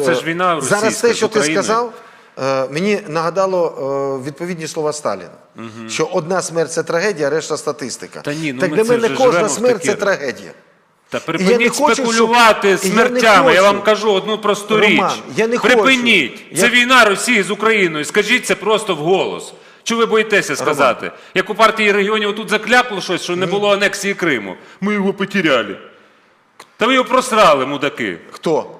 ж війна російська, Зараз те, що ти сказав, е, мені нагадало е, відповідні слова Сталіна, що одна смерть це трагедія, а решта статистика. Та ні, ну так для це мене кожна в смерть це трагедія. Та І я не припиніть хочу, спекулювати щоб- і я не смертями. Я, вам кажу одну просту Роман, річ. я не хочу. Припиніть. Я- Це війна Росії з Україною. Скажіть це просто вголос. Чого ви боїтеся сказати? Як у партії регіонів тут закляпло щось, що не було анексії Криму. Ми його потеряли. Та ви його просрали, мудаки. Хто?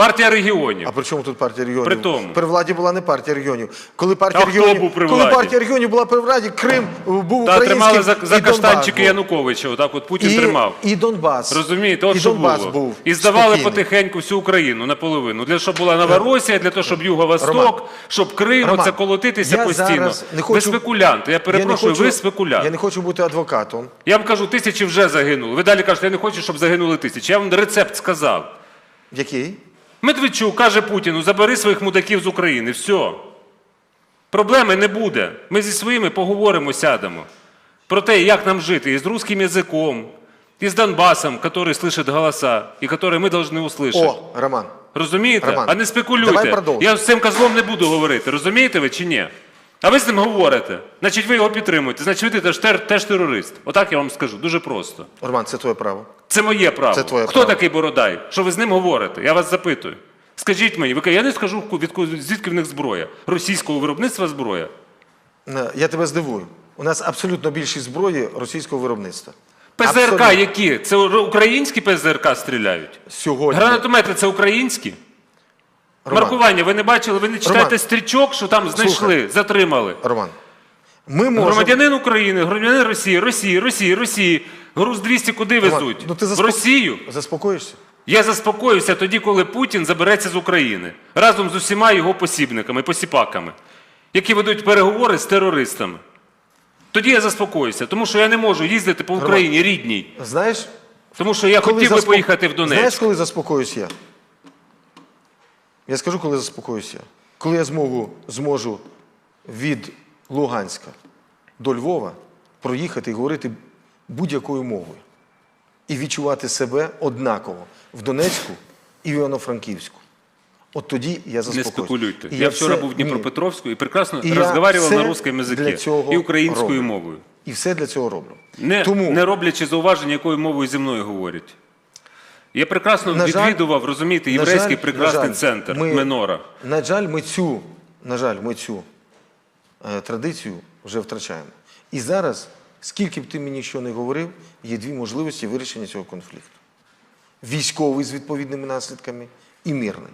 Партія регіонів. А при чому тут партія регіонів? При тому. При владі була не партія регіонів. Коли партія А хто регіонів, був при коли партія регіонів була при владі, Крим був Та українським тримали за, за і каштанчики. Януковича. Отак от Путін і, тримав. І Донбас. Розумієте, от і що Донбас було. був і здавали спокійний. потихеньку всю Україну наполовину. Для щоб була Новоросія, для того, щоб Юго-Восток, щоб Крим, Роман, оце колотитися я постійно. зараз не ви хочу- спекулянти. Я перепрошую, хочу, ви спекулянт. Я Я, не хочу бути адвокатом. Я вам кажу, тисячі вже загинули. Ви далі кажете, я не хочу, щоб загинули тисячі. Я вам рецепт сказав. Який? Медведчук каже Путіну, забери своїх мудаків з України. Все. Проблеми не буде. Ми зі своїми поговоримо, сядемо. Про те, як нам жити і з русским язиком, і з Донбасом, який слышить голоса, і які ми повинні услышати. О, Роман. Розумієте? Роман, а не спекулюйте. давай. Я з цим козлом не буду говорити. Розумієте ви чи ні? А ви з ним говорите. Значить, ви його підтримуєте. Значить, ви теж, теж терорист. Отак я вам скажу. Дуже просто. Роман, це твоє право. Це моє право. Це твоє Хто право. такий Бородай? Що ви з ним говорите? Я вас запитую. Скажіть мені, ви я не скажу, від звідки в них зброя. Російського виробництва зброя. Е, Я тебе здивую. У нас абсолютно більшість зброї російського виробництва. ПЗРК Абсолютно. які? Це українські ПЗРК стріляють? Сьогодні. Гранатомети це українські? Роман, Маркування, ви не бачили, ви не читаєте стрічок, що там знайшли, Слухай. затримали. Роман. Ми можемо... Громадянин України, громадянин Росії, Росії, Росії, Росії. Груз 200 куди везуть? ну ти В Росію. Заспокоїшся? Я заспокоюся тоді, коли Путін забереться з України разом з усіма його посібниками, посіпаками, які ведуть переговори з терористами. Тоді я заспокоюся, тому що я не можу їздити по Україні рідній, Знаєш, тому що я хотів би поїхати в Донецьк. Знаєш, коли заспокоюсь я? Я скажу, коли заспокоюсь я. Коли я змогу, зможу від Луганська до Львова проїхати і говорити будь-якою мовою. І відчувати себе однаково в Донецьку і в Івано-Франківську. От тоді я Не спекулюйте. І я вчора все- був в ні. Дніпропетровську і прекрасно І на русском язикі і українською роблю. мовою. І все для цього роблю. Не, Тому не роблячи зауваження, якою мовою зі мною говорять. Я прекрасно На жаль- відвідував, розумієте, єврейський жаль, прекрасний жаль, центр ми- Менора. На жаль, ми цю, на жаль, ми цю традицію вже втрачаємо. І зараз, скільки б ти мені що не говорив, є дві можливості вирішення цього конфлікту: військовий з відповідними наслідками і мирний.